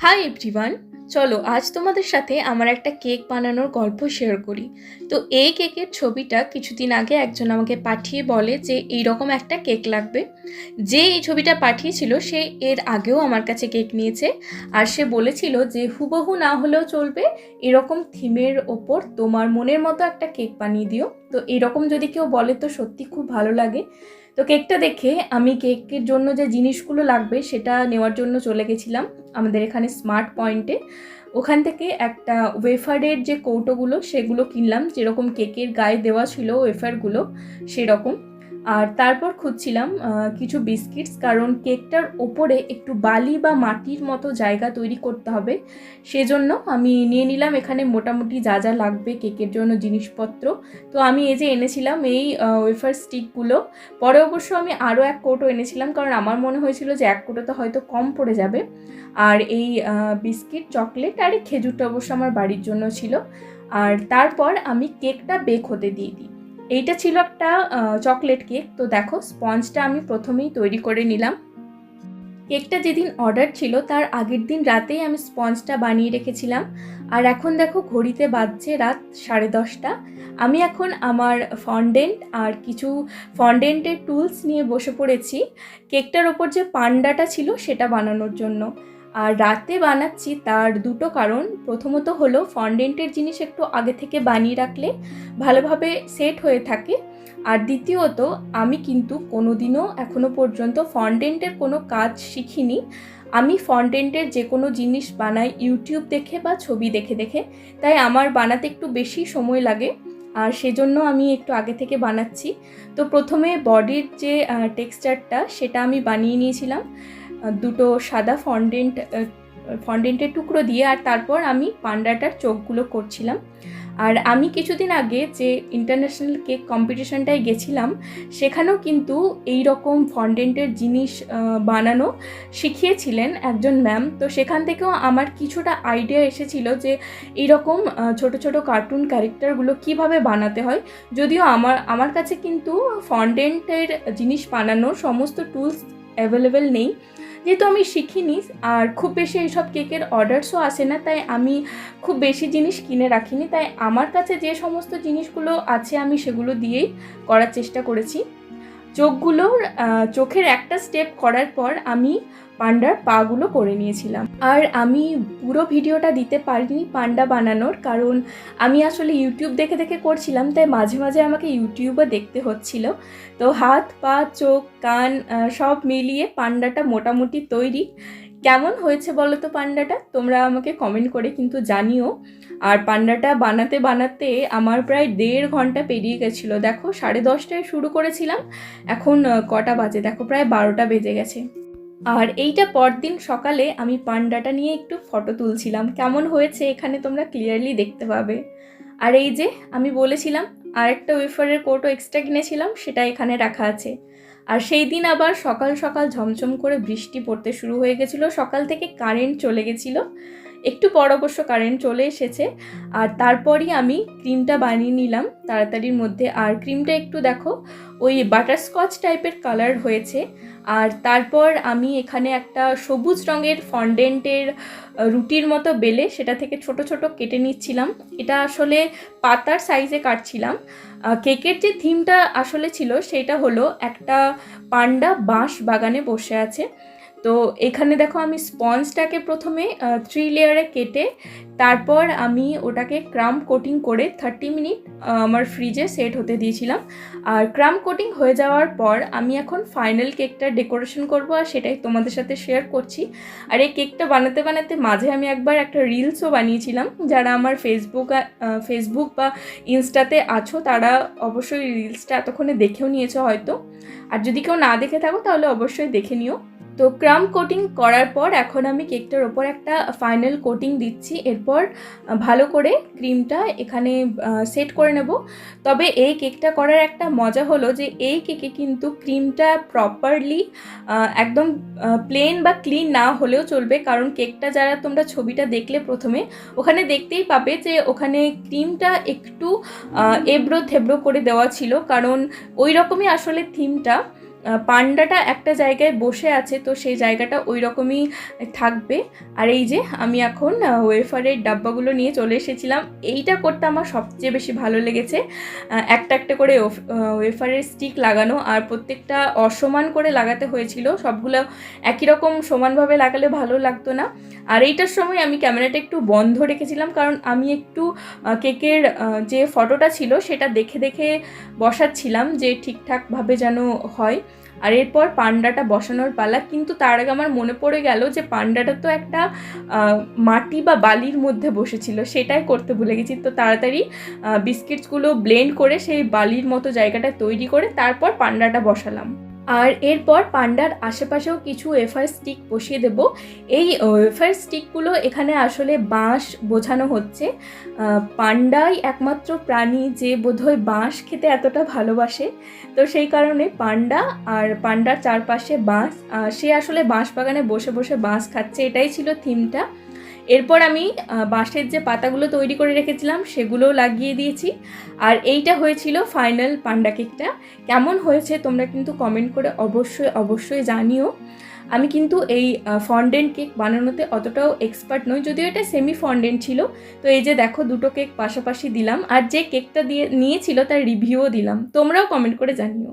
Hi everyone চলো, আজ তোমাদের সাথে আমার একটা কেক বানানোর গল্প শেয়ার করি। তো এই কেকের ছবিটা কিছুদিন আগে একজন আমাকে পাঠিয়ে বলে যে এই রকম একটা কেক লাগবে। যে এই ছবিটা পাঠিয়েছিল, সে এর আগেও আমার কাছে কেক নিয়েছে। আর সে বলেছিল যে হুবহু না হলেও চলবে, এরকম থিমের ওপর তোমার মনের মতো একটা কেক বানিয়ে দিও। তো এরকম যদি কেউ বলে, তো সত্যি খুব ভালো লাগে। তো কেকটা দেখে আমি কেকের জন্য যে জিনিসগুলো লাগবে, সেটা নেওয়ার জন্য চলে গেছিলাম আমাদের এখানে স্মার্ট পয়েন্টে ওখান থেকে একটা ওয়েফারের যে কৌটোগুলো, সেগুলো কিনলাম। যেরকম কেকের গায়ে দেওয়া ছিল ওয়েফারগুলো সেরকম। আর তারপর খুঁজছিলাম কিছু বিস্কিটস, কারণ কেকটার ওপরে একটু বালি বা মাটির মতো জায়গা তৈরি করতে হবে। সেজন্য আমি নিয়ে নিলাম এখানে মোটামুটি যা যা লাগবে কেকের জন্য জিনিসপত্র। তো আমি এই যে এনেছিলাম এই ওয়েফার স্টিকগুলো পরে অবশ্য আমি আরও এক কোটো এনেছিলাম, কারণ আমার মনে হয়েছিল যে এক কোটো তো হয়তো কম পড়ে যাবে। আর এই বিস্কিট, চকলেট আর এই খেজুরটা অবশ্য আমার বাড়ির জন্য ছিল। আর তারপর আমি কেকটা বেক হতে দিয়ে দিই। এইটা ছিল একটা চকলেট কেক তো দেখো স্পঞ্জটা আমি প্রথমেই তৈরি করে নিলাম। কেকটা যেদিন অর্ডার ছিল, তার আগের দিন রাতেই আমি স্পঞ্জটা বানিয়ে রেখেছিলাম। আর এখন দেখো, ঘড়িতে বাজছে রাত সাড়ে দশটা। আমি এখন আমার ফন্ডেন্ট আর কিছু ফন্ডেন্টের টুলস নিয়ে বসে পড়েছি। কেকটার ওপর যে পান্ডাটা ছিল, সেটা বানানোর জন্য। আর রাতে বানাচ্ছি তার দুটো কারণ। প্রথমত হলো ফন্ডেন্টের জিনিস একটু আগে থেকে বানিয়ে রাখলে ভালোভাবে সেট হয়ে থাকে। আর দ্বিতীয়ত, আমি কিন্তু কোনোদিনও এখনও পর্যন্ত ফন্ডেন্টের কোনো কাজ শিখিনি। আমি ফন্ডেন্টের যে কোনো জিনিস বানাই ইউটিউব দেখে বা ছবি দেখে দেখে, তাই আমার বানাতে একটু বেশি সময় লাগে। আর সেজন্য আমি একটু আগে থেকে বানাচ্ছি। তো প্রথমে বডির যে টেক্সচারটা সেটা আমি বানিয়ে নিয়েছিলাম। দুটো সাদা ফন্ডেন্ট ফন্ডেন্টের টুকরো দিয়ে আর তারপর আমি পান্ডাটার চোখগুলো করছিলাম। আর আমি কিছুদিন আগে যে ইন্টারন্যাশনাল কেক কম্পিটিশনটায় গেছিলাম, সেখানেও কিন্তু এই রকম ফন্ডেন্টের জিনিস বানানো শিখিয়েছিলেন একজন ম্যাম তো সেখান থেকেও আমার কিছুটা আইডিয়া এসেছিল যে এইরকম ছোট ছোট কার্টুন ক্যারেক্টারগুলো কীভাবে বানাতে হয়। যদিও আমার আমার কাছে কিন্তু ফন্ডেন্টের জিনিস বানানোর সমস্ত টুলস অ্যাভেলেবেল নেই। যেহেতু আমি শিখিনি আর খুব বেশি এইসব কেকের অর্ডারসও আসে না, তাই আমি খুব বেশি জিনিস কিনে রাখিনি। তাই আমার কাছে যে সমস্ত জিনিসগুলো আছে আমি সেগুলো দিয়েই করার চেষ্টা করেছি। চোখগুলোর আহ, চোখের একটা স্টেপ করার পর আমি পান্ডার পাগুলো করে নিয়েছিলাম। আর আমি পুরো ভিডিওটা দিতে পারিনি পান্ডা বানানোর কারণ আমি আসলে ইউটিউব দেখে দেখে করছিলাম তাই মাঝে মাঝে আমাকে ইউটিউবে দেখতে হচ্ছিল। তো হাত পা চোখ কান সব মিলিয়ে পান্ডাটা মোটামুটি তৈরি। কেমন হয়েছে বলো তো পান্ডাটা? তোমরা আমাকে কমেন্ট করে কিন্তু জানিও। আর পান্ডাটা বানাতে বানাতে আমার প্রায় দেড় ঘণ্টা পেরিয়ে গেছিল। দেখো, সাড়ে দশটায় শুরু করেছিলাম। এখন কটা বাজে? দেখো, প্রায় বারোটা বেজে গেছে। আর এইটা পরদিন সকালে আমি পান্ডাটা নিয়ে একটু ফটো তুলছিলাম। কেমন হয়েছে এখানে তোমরা ক্লিয়ারলি দেখতে পাবে। আর এই যে, আমি বলেছিলাম আর উইফারের ওয়েফারের কোটো এক্সট্রা কিনেছিলাম, সেটা এখানে রাখা আছে। আর সেই দিন আবার সকাল সকাল ঝমঝম করে বৃষ্টি পড়তে শুরু হয়ে গেছিল, সকাল থেকে কারেন্ট চলে গেছিল। একটু পর অবশ্য কারেন্ট চলে এসেছে। আর তারপরই আমি ক্রিমটা বানিয়ে নিলাম। তাড়াতাড়ির মধ্যে। আর ক্রিমটা একটু দেখো, ওই বাটারস্কচ টাইপের কালার হয়েছে। আর তারপর আমি এখানে একটা সবুজ রঙের ফন্ডেন্টের রুটির মতো বেলে সেটা থেকে ছোট ছোট কেটে নিচ্ছিলাম। এটা আসলে পাতার সাইজে কাটছিলাম। কেকের যে থিমটা আসলে ছিল, সেটা হলো একটা পান্ডা বাঁশ বাগানে বসে আছে। তো এখানে দেখো আমি স্পঞ্জটাকে প্রথমে থ্রি লেয়ারে কেটে তারপর আমি ওটাকে ক্রাম কোটিং করে থার্টি মিনিট আমার ফ্রিজে সেট হতে দিয়েছিলাম। আর ক্রাম কোটিং হয়ে যাওয়ার পর আমি এখন ফাইনাল কেকটা ডেকোরেশন করব আর সেটাই তোমাদের সাথে শেয়ার করছি। আর এই কেকটা বানাতে বানাতে মাঝে আমি একবার একটা রিলসও বানিয়েছিলাম। যারা আমার ফেসবুক ফেসবুক বা ইনস্টাতে আছো তারা অবশ্যই রিলসটা এতক্ষণে দেখেও নিয়েছো হয়তো। আর যদি কেউ না দেখে থাকো তাহলে অবশ্যই দেখে নিও। তো ক্রাম কোটিং করার পর এখন আমি কেকটার ওপর একটা ফাইনাল কোটিং দিচ্ছি। এরপর ভালো করে ক্রিমটা এখানে সেট করে নেব। তবে এই কেকটা করার একটা মজা হলো যে এই কেকে কিন্তু ক্রিমটা প্রপারলি একদম প্লেন বা ক্লিন না হলেও চলবে। কারণ কেকটা যারা তোমরা ছবিটা দেখলে প্রথমে, ওখানে দেখতেই পাবে যে ওখানে ক্রিমটা একটু এবড়ো থেবড়ো করে দেওয়া ছিল। কারণ ওই রকমই আসলে থিমটা। পান্ডাটা একটা জায়গায় বসে আছে, তো সেই জায়গাটা ওই রকমই থাকবে। আর এই যে আমি এখন ওয়েফারের ডাব্বাগুলো নিয়ে চলে এসেছিলাম। এইটা করতে আমার সবচেয়ে বেশি ভালো লেগেছে। একটা একটা করে ওয়েফারের স্টিক লাগানো আর প্রত্যেকটা অসমান করে লাগাতে হয়েছিল। সবগুলো একই রকম সমানভাবে লাগালে ভালো লাগতো না। আর এইটার সময় আমি ক্যামেরাটা একটু বন্ধ রেখেছিলাম, কারণ আমি একটু কেকের যে ফটোটা ছিল সেটা দেখে দেখে বসাচ্ছিলাম যে ঠিকঠাকভাবে যেন হয়। আর এরপর পান্ডাটা বসানোর পালা, কিন্তু তার আগে আমার মনে পড়ে গেল যে পান্ডাটা তো একটা মাটি বা বালির মধ্যে বসেছিল, সেটাই করতে ভুলে গেছি। তো তাড়াতাড়ি বিস্কিটসগুলো ব্লেন্ড করে সেই বালির মতো জায়গাটা তৈরি করে তারপর পান্ডাটা বসালাম। আর এরপর পান্ডার আশেপাশেও কিছু ওয়েফার স্টিক বসিয়ে দেব। এই ওয়েফার স্টিকগুলো এখানে আসলে বাঁশ বোঝানো হচ্ছে। পান্ডাই একমাত্র প্রাণী যে বোধহয় বাঁশ খেতে এতটা ভালোবাসে। তো সেই কারণে পান্ডা আর পান্ডার চারপাশে বাঁশ সে আসলে বাঁশ বাগানে বসে বসে বাঁশ খাচ্ছে। এটাই ছিল থিমটা এরপর আমি বাঁশের যে পাতাগুলো তৈরি করে রেখেছিলাম সেগুলোও লাগিয়ে দিয়েছি। আর এইটা হয়েছিল ফাইনাল পান্ডা কেকটা। কেমন হয়েছে তোমরা কিন্তু কমেন্ট করে অবশ্যই অবশ্যই জানিও। আমি কিন্তু এই ফন্ডেন্ট কেক বানানোতে অতটাও এক্সপার্ট নই, যদিও এটা সেমি ফন্ডেন্ট ছিল। তো এই যে দেখো দুটো কেক পাশাপাশি দিলাম। আর যে কেকটা দিয়ে নিয়েছিল তার রিভিউও দিলাম। তোমরাও কমেন্ট করে জানিও।